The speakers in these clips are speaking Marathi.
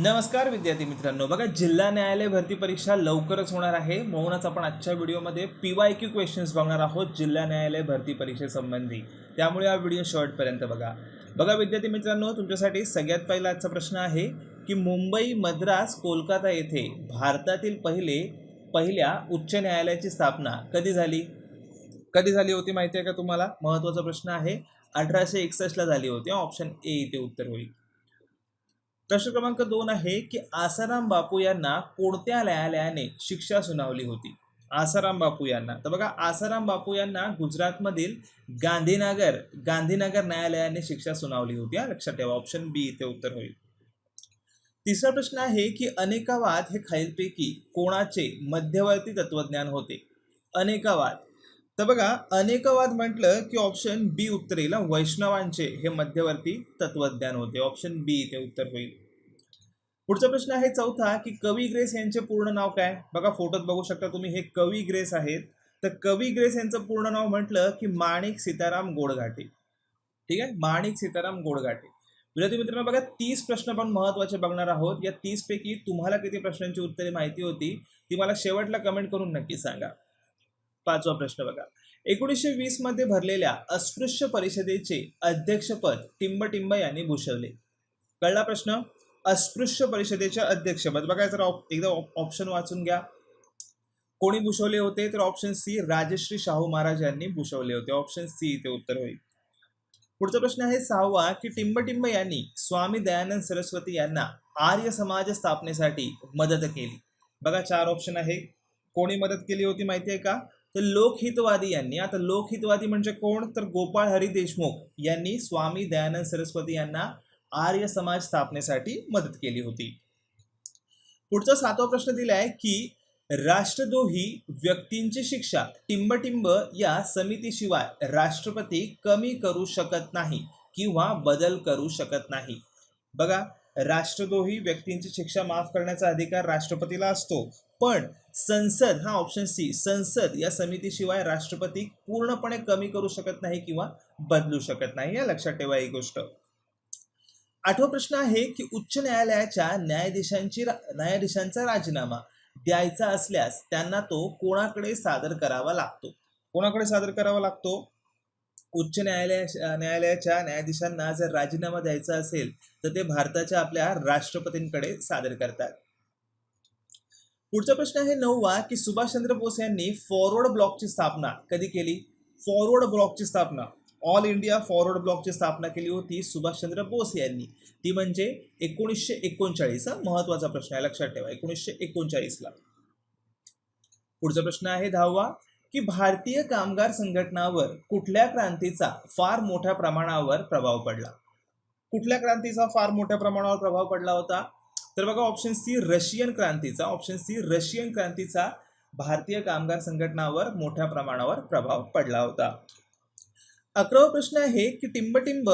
नमस्कार विद्यार्थी मित्रांनो. बघा जिल्हा न्यायालय भरती परीक्षा लवकरच होणार आहे. म्हणूनच आपण आजच्या व्हिडिओमध्ये पी वाय क्यू क्वेश्चन्स बघणार आहोत जिल्हा न्यायालय भरती परीक्षेसंबंधी त्यामुळे हा व्हिडिओ शॉर्टपर्यंत बघा. बघा विद्यार्थी मित्रांनो तुमच्यासाठी सगळ्यात पहिला आजचा प्रश्न आहे की मुंबई मद्रास कोलकाता येथे भारतातील पहिले पहिल्या उच्च न्यायालयाची स्थापना कधी झाली? कधी झाली होती माहिती आहे का तुम्हाला? महत्त्वाचा प्रश्न आहे. अठराशे एकसष्टला झाली होती. ऑप्शन ए इथे उत्तर होईल. प्रश्न क्रमांक दोन आहे की आसाराम बापू यांना कोणत्या न्यायालयाने शिक्षा सुनावली होती? आसाराम बापू यांना. तर बघा आसाराम बापू यांना गुजरातमधील गांधीनगर गांधीनगर न्यायालयाने शिक्षा सुनावली होती. लक्षात ठेवा. ऑप्शन बी इथे उत्तर होईल. तिसरा प्रश्न आहे की अनेकावाद हे खालीलपैकी कोणाचे मध्यवर्ती तत्वज्ञान होते? अनेकावाद. तर बघा अनेकवाद म्हटलं की ऑप्शन बी उत्तर येईल. वैष्णवांचे हे मध्यवर्ती तत्वज्ञान होते. ऑप्शन बी इथे उत्तर होईल. पुढचा प्रश्न आहे चौथा की कवी ग्रेस यांचे पूर्ण नाव काय? बघा फोटोत बघू शकता तुम्ही. हे कवी ग्रेस आहेत. तर कवी ग्रेस यांचं पूर्ण नाव म्हटलं की माणिक सीताराम गोडघाटे ठीक आहे? माणिक सीताराम गोडघाटे विद्यार्थी मित्रांनो बघा तीस प्रश्न पण महत्त्वाचे बघणार आहोत. या तीस पैकी तुम्हाला किती प्रश्नांची उत्तरे माहिती होती ती मला शेवटला कमेंट करून नक्की सांगा. पाचवा प्रश्न बघा. एकोणीसशे वीसमध्ये भरलेल्या अस्पृश्य परिषदेचे अध्यक्षपद टिंबटिंब यांनी भूषवले. कळला प्रश्न? अस्पृश्य परिषदेचे अध्यक्षपद. बघा जर एकदा ऑप्शन वाचून घ्या. कोणी भूषवले होते? तर ऑप्शन सी राजश्री शाहू महाराज यांनी भूषवले होते. ऑप्शन सी ते उत्तर होईल. पुढचा प्रश्न आहे सहावा की टिंबटिंब यांनी स्वामी दयानंद सरस्वती यांना आर्य समाज स्थापनेसाठी मदत केली. बघा चार ऑप्शन आहे. कोणी मदत केली होती माहिती आहे का? तर लोकहितवादी यांनी आता लोकहितवादी म्हणजे कोण? तर गोपाळ हरी देशमुख यांनी स्वामी दयानंद सरस्वती यांना आर्य समाज स्थापनेसाठी मदत केली होती. पुढचा सातवा प्रश्न दिलाय की राष्ट्रद्रोही व्यक्तींची शिक्षा टिंबटिंब या समितीशिवाय राष्ट्रपती कमी करू शकत नाही किंवा बदल करू शकत नाही. बघा राष्ट्रद्रोही व्यक्तींची शिक्षा माफ करण्याचा अधिकार राष्ट्रपतीला असतो पण संसद हा ऑप्शन सी संसद या समितीशिवाय राष्ट्रपती पूर्णपणे कमी करू शकत नाही किंवा बदलू शकत नाही या लक्षात ठेवा ही गोष्ट. आठवा प्रश्न आहे की उच्च न्यायालयाच्या न्यायाधीशांची न्यायाधीशांचा राजीनामा द्यायचा असल्यास त्यांना तो कोणाकडे सादर करावा लागतो? कोणाकडे सादर करावा लागतो? उच्च न्यायालया न्यायालयाच्या न्यायाधीशांना जर राजीनामा द्यायचा असेल तर ते भारताच्या आपल्या राष्ट्रपतींकडे सादर करतात. पुढचा प्रश्न आहे नववा की सुभाषचंद्र बोस यांनी फॉरवर्ड ब्लॉकची स्थापना कधी केली? फॉरवर्ड ब्लॉकची स्थापना. ऑल इंडिया फॉरवर्ड ब्लॉकची स्थापना केली होती सुभाषचंद्र बोस यांनी. ती म्हणजे एकोणीसशे एकोणचाळीस हा महत्त्वाचा प्रश्न आहे लक्षात ठेवा एकोणीसशे एकोणचाळीसला. पुढचा प्रश्न आहे दहावा की भारतीय कामगार संघटनावर कुठल्या क्रांतीचा फार मोठ्या प्रमाणावर प्रभाव पडला? कुठल्या क्रांतीचा फार मोठ्या प्रमाणावर प्रभाव पडला होता? तर बघा ऑप्शन सी रशियन क्रांतीचा ऑप्शन सी रशियन क्रांतीचा भारतीय कामगार संघटनावर मोठ्या प्रमाणावर प्रभाव पडला होता. अकरावा प्रश्न आहे की टिंबटिंब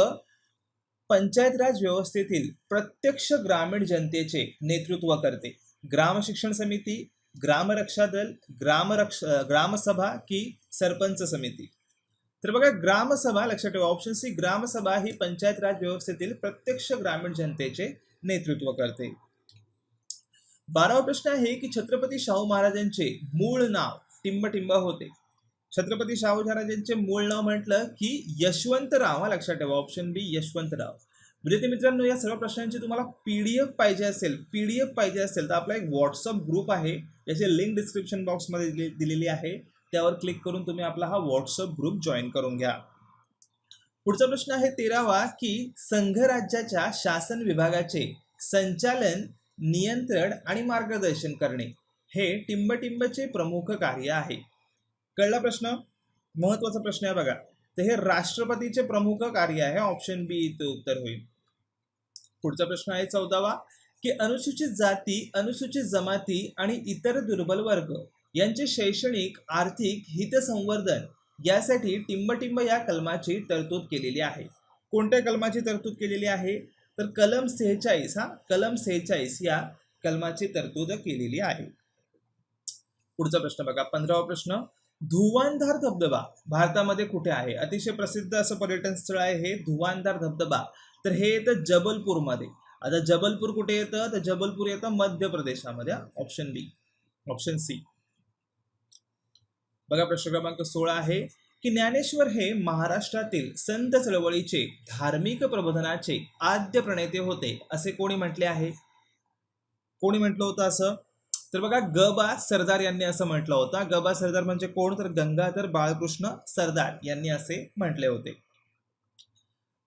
पंचायत राज व्यवस्थेतील प्रत्यक्ष ग्रामीण जनतेचे नेतृत्व करते. ग्राम शिक्षण समिती ग्रामरक्षा दल ग्रामरक्ष ग्रामसभा की सरपंच समिती. तर बघा ग्रामसभा लक्षात ठेवा ऑप्शन सी ग्रामसभा ही पंचायत राज व्यवस्थेतील प्रत्यक्ष ग्रामीण जनतेचे नेतृत्व करते. बारावा प्रश्न आहे की छत्रपती शाहू महाराजांचे मूळ नाव टिंबटिंब होते. छत्रपती शाहू महाराजांचे मूळ नाव म्हटलं की यशवंतराव. हा लक्षात ठेवा ऑप्शन बी यशवंतराव. म्हणजे विद्यार्थी मित्रांनो या सर्व प्रश्नांची तुम्हाला पी डी एफ पाहिजे असेल पी डी एफ पाहिजे असेल तर आपला एक व्हॉट्सअप ग्रुप आहे. याची लिंक डिस्क्रिप्शन बॉक्समध्ये दिली दिलेली आहे. त्यावर क्लिक करून तुम्ही आपला हा व्हॉट्सअप ग्रुप जॉईन करून घ्या. पुढचा प्रश्न आहे तेरावा की संघराज्याच्या शासन विभागाचे संचालन नियंत्रण आणि मार्गदर्शन करणे हे टिंबटिंबचे प्रमुख कार्य आहे. कळला प्रश्न? महत्त्वाचा प्रश्न आहे बघा. तर हे राष्ट्रपतीचे प्रमुख कार्य आहे. ऑप्शन बी इथे उत्तर होईल. पुढचा प्रश्न आहे चौदावा की अनुसूचित जाती अनुसूचित जमाती आणि इतर दुर्बल वर्ग यांचे शैक्षणिक आर्थिक हितसंवर्धन यासाठी टिंबटिंब या कलमाची तरतूद केलेली आहे. कोणत्या कलमाची तरतूद केलेली आहे? तर कलम सेहेचाळीस हा? कलम सेहेचाळीस या कलमाची तरतूद केलेली आहे. पुढचा प्रश्न बघा पंधरावा प्रश्न. धुवांधार धबधबा भारतामध्ये कुठे आहे? अतिशय प्रसिद्ध असं पर्यटन स्थळ आहे हे धुवांधार धबधबा. तर हे येतं जबलपूरमध्ये. आता जबलपूर कुठे येतं? तर जबलपूर येतं मध्य प्रदेशामध्ये ऑप्शन बी ऑप्शन सी बघा प्रश्न क्रमांक सोळा आहे. की ज्ञानेश्वर हे महाराष्ट्रातील संत चळवळीचे धार्मिक प्रबोधनाचे आद्य प्रणेते होते असे कोणी म्हटले आहे? कोणी म्हटलं होतं असं? तर बघा गबा सरदार यांनी असं म्हटलं होतं. गबा सरदार म्हणजे कोण? तर गंगाधर बाळकृष्ण सरदार यांनी असे म्हटले होते.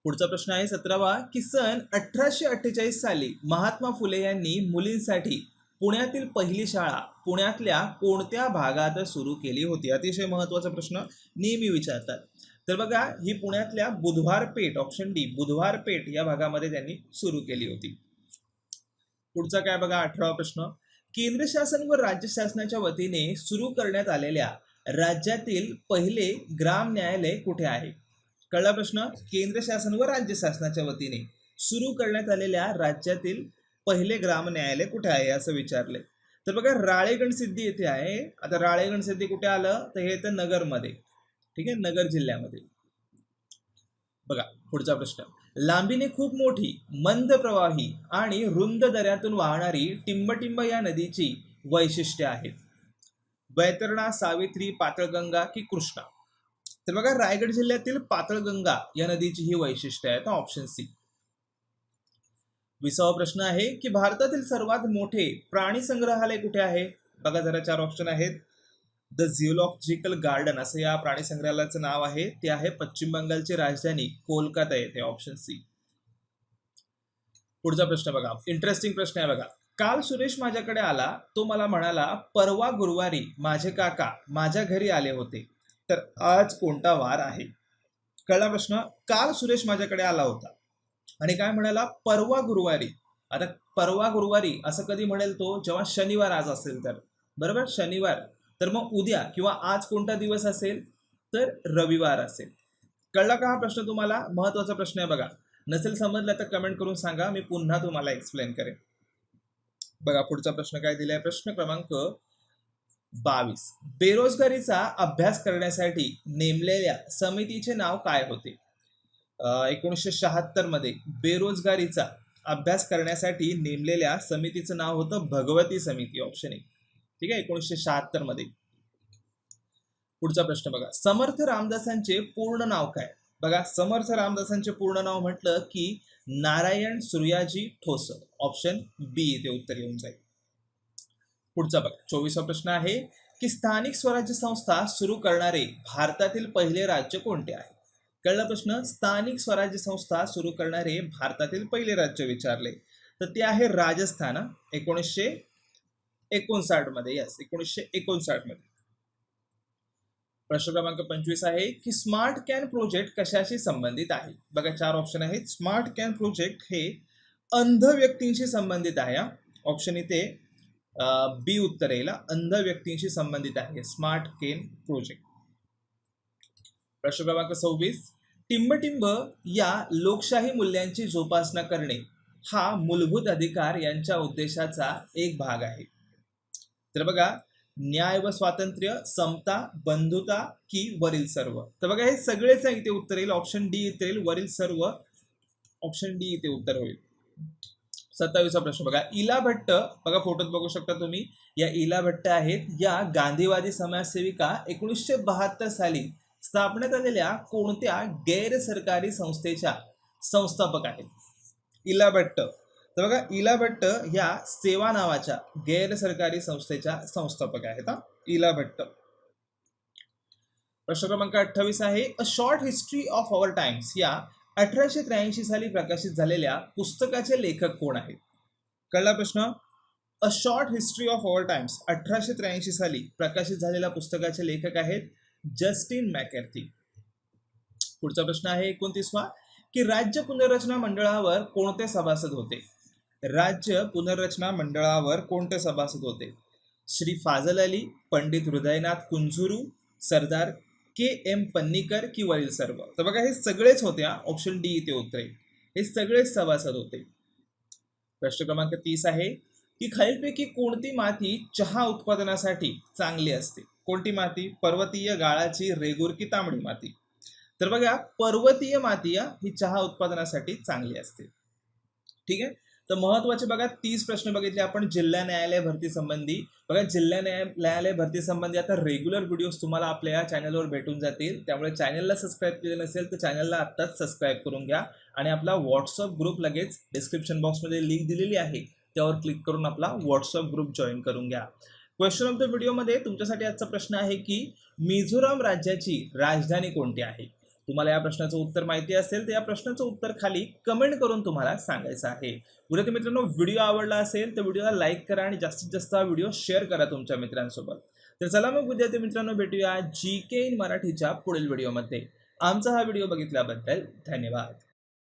पुढचा प्रश्न आहे सतरावा की सन अठराशे अठ्ठेचाळीस साली महात्मा फुले यांनी मुलींसाठी पुण्यातील पहिली शाळा पुण्यातल्या कोणत्या भागात सुरू केली होती? अतिशय महत्त्वाचा प्रश्न नेहमी विचारतात. तर बघा ही पुण्यातल्या बुधवार पेठ ऑप्शन डी बुधवार पेठ या भागामध्ये त्यांनी सुरू केली होती. पुढचा काय बघा अठरावा प्रश्न. केंद्र शासन व राज्य शासनाच्या वतीने सुरू करण्यात आलेल्या राज्यातील पहिले ग्राम न्यायालय कुठे आहे? कळला प्रश्न. केंद्र शासन व राज्य शासनाच्या वतीने सुरू करण्यात आलेल्या राज्यातील पहिले ग्राम न्यायालय कुठे आहे असं विचारले. तर बघा राळेगण सिद्धी येथे आहे. आता राळेगण सिद्धी कुठे आलं? तर हे येतं नगरमध्ये. ठीक आहे? नगर जिल्ह्यामध्ये. बघा पुढचा प्रश्न. लांबीने खूप मोठी मंद प्रवाही आणि रुंद दऱ्यातून वाहणारी टिंबटिंब या नदीची वैशिष्ट्ये आहेत. वैतरणा सावित्री पातळगंगा की कृष्णा. तर बघा रायगड जिल्ह्यातील पातळगंगा या नदीची ही वैशिष्ट्य आहेत ऑप्शन सी विसावा प्रश्न आहे की भारतातील सर्वात मोठे प्राणी संग्रहालय कुठे आहे? बघा जरा चार ऑप्शन आहेत. द झिओलॉजिकल गार्डन असं या प्राणी संग्रहालयाचं नाव आहे. ते आहे पश्चिम बंगालची राजधानी कोलकाता येथे ऑप्शन सी पुढचा प्रश्न बघा. इंटरेस्टिंग प्रश्न आहे बघा. काल सुरेश माझ्याकडे आला. तो मला म्हणाला परवा गुरुवारी माझे काका माझ्या घरी आले होते. तर आज कोणता वार आहे? कळला प्रश्न. काल सुरेश माझ्याकडे आला होता. आणि काय म्हणाला? परवा गुरुवारी. आता परवा गुरुवारी असं कधी म्हणेल तो? जेव्हा शनिवार आज असेल तर. बरोबर? शनिवार. तर मग उद्या किंवा आज कोणता दिवस असेल? तर रविवार असेल. कळला का हा प्रश्न तुम्हाला? महत्त्वाचा प्रश्न आहे बघा. नसेल समजलं तर कमेंट करून सांगा. मी पुन्हा तुम्हाला एक्सप्लेन करेन. बघा पुढचा प्रश्न काय दिलाय? प्रश्न क्रमांक बावीस. बेरोजगारीचा अभ्यास करण्यासाठी नेमलेल्या समितीचे नाव काय होते? एकोणीसशे शहात्तरमध्ये बेरोजगारीचा अभ्यास करण्यासाठी नेमलेल्या समितीचं नाव होतं भगवती समिती ऑप्शन ए ठीक आहे? एकोणीसशे शहात्तरमध्ये. पुढचा प्रश्न बघा. समर्थ रामदासांचे पूर्ण नाव काय? बघा समर्थ रामदासांचे पूर्ण नाव म्हटलं की नारायण सूर्याजी ठोसर. ऑप्शन बी इथे उत्तर येऊन जाईल. पुढचा बघा. चोवीसा प्रश्न आहे की स्थानिक स्वराज्य संस्था सुरू करणारे भारतातील पहिले राज्य कोणते आहे? कळला प्रश्न स्थानिक स्वराज्य संस्था सुरू करणारे भारतातील पहिले राज्य विचारले. तर ते आहे राजस्थान एकोणीसशे एकोणसाठमध्ये यस एकोणीसशे एकोणसाठमध्ये. प्रश्न क्रमांक पंचवीस आहे की स्मार्ट कॅन प्रोजेक्ट कशाशी संबंधित आहे? बघा चार ऑप्शन आहेत. स्मार्ट कॅन प्रोजेक्ट हे अंध व्यक्तींशी संबंधित आहे ऑप्शन इथे बी उत्तर येईल अंध व्यक्तींशी संबंधित आहे स्मार्ट केन प्रोजेक्ट. प्रश्न क्रमांक सव्वीस. टिंबटिंब या लोकशाही मूल्यांची जोपासना करणे हा मूलभूत अधिकार यांच्या उद्देशाचा एक भाग आहे. तर बघा न्याय व स्वातंत्र्य समता बंधुता की वरील सर्व. तर बघा हे सगळेच इथे उत्तर येईल. ऑप्शन डी इथे येईल. वरील सर्व. ऑप्शन डी इथे उत्तर होईल. सत्तावीसा प्रश्न बघा. इला भट्ट बघा फोटोत बघू शकता तुम्ही. या इला भट्ट आहेत. या गांधीवादी समाजसेविका एकोणीसशे बहात्तर साली स्थापण्यात आलेल्या कोणत्या गैर सरकारी संस्थेच्या संस्थापक आहेत? इला भट्ट तर बघा इला भट्ट ह्या सेवा नावाच्या गैर सरकारी संस्थेच्या संस्थापक आहेत हा. इला भट्ट प्रश्न क्रमांक अठ्ठावीस आहे. A short history of our times या अठराशे त्र्याऐंशी साली प्रकाशित झालेल्या पुस्तकाचे लेखक कोण आहेत? कळला प्रश्न? A short history of our times अठराशे त्र्याऐंशी साली प्रकाशित झालेल्या पुस्तकाचे लेखक आहेत जस्टिन मॅकॅर्थी पुढचा प्रश्न आहे एकोणतीसवा की राज्य पुनर्रचना मंडळावर कोणते सभासद होते? राज्य पुनर्रचना मंडळावर कोणते सभासद होते? श्री फाजल अली पंडित हृदयनाथ कुंझुरू सरदार के एम पन्नीकर की वरील सर्व. तर बघा हे सगळेच होते ऑप्शन डी इथे उत्तर हे सगळेच सभासद होते. प्रश्न क्रमांक तीस आहे की खालीलपैकी कोणती माती चहा उत्पादनासाठी चांगली असते? कोणती माती? पर्वतीय गाळाची रेगूर की तांबडी माती? तर बघा पर्वतीय माती ही चहा उत्पादनासाठी चांगली असते. ठीक आहे? तर महत्त्वाचे बघा तीस प्रश्न बघितले आपण जिल्हा न्यायालय भरती संबंधी. बघा जिल्हा न्याय न्यायालय भरती संबंधी आता रेग्युलर व्हिडिओज तुम्हाला आपल्या या चॅनलवर भेटून जातील. त्यामुळे चॅनलला सबस्क्राईब केले नसेल तर चॅनलला आत्ताच सबस्क्राईब करून घ्या. आणि आपला व्हॉट्सअप ग्रुप लगेच डिस्क्रिप्शन बॉक्समध्ये लिंक दिलेली आहे. त्यावर क्लिक करून आपला व्हॉट्सअप ग्रुप जॉईन करून घ्या. क्वेश्चन ऑफ द व्हिडिओमध्ये तुमच्यासाठी आजचा प्रश्न आहे की मिझोराम राज्याची राजधानी कोणती आहे? तुम्हाला या प्रश्नाचं उत्तर माहिती असेल तर या प्रश्नाचं उत्तर खाली कमेंट करून तुम्हाला सांगायचं आहे. विद्यार्थी मित्रांनो व्हिडिओ आवडला असेल तर व्हिडिओला लाईक करा आणि जास्तीत जास्त हा व्हिडिओ शेअर करा तुमच्या मित्रांसोबत. तर चला मग विद्यार्थी मित्रांनो भेटूया जी के इन मराठीच्या पुढील व्हिडिओमध्ये आमचा हा व्हिडिओ बघितल्याबद्दल धन्यवाद.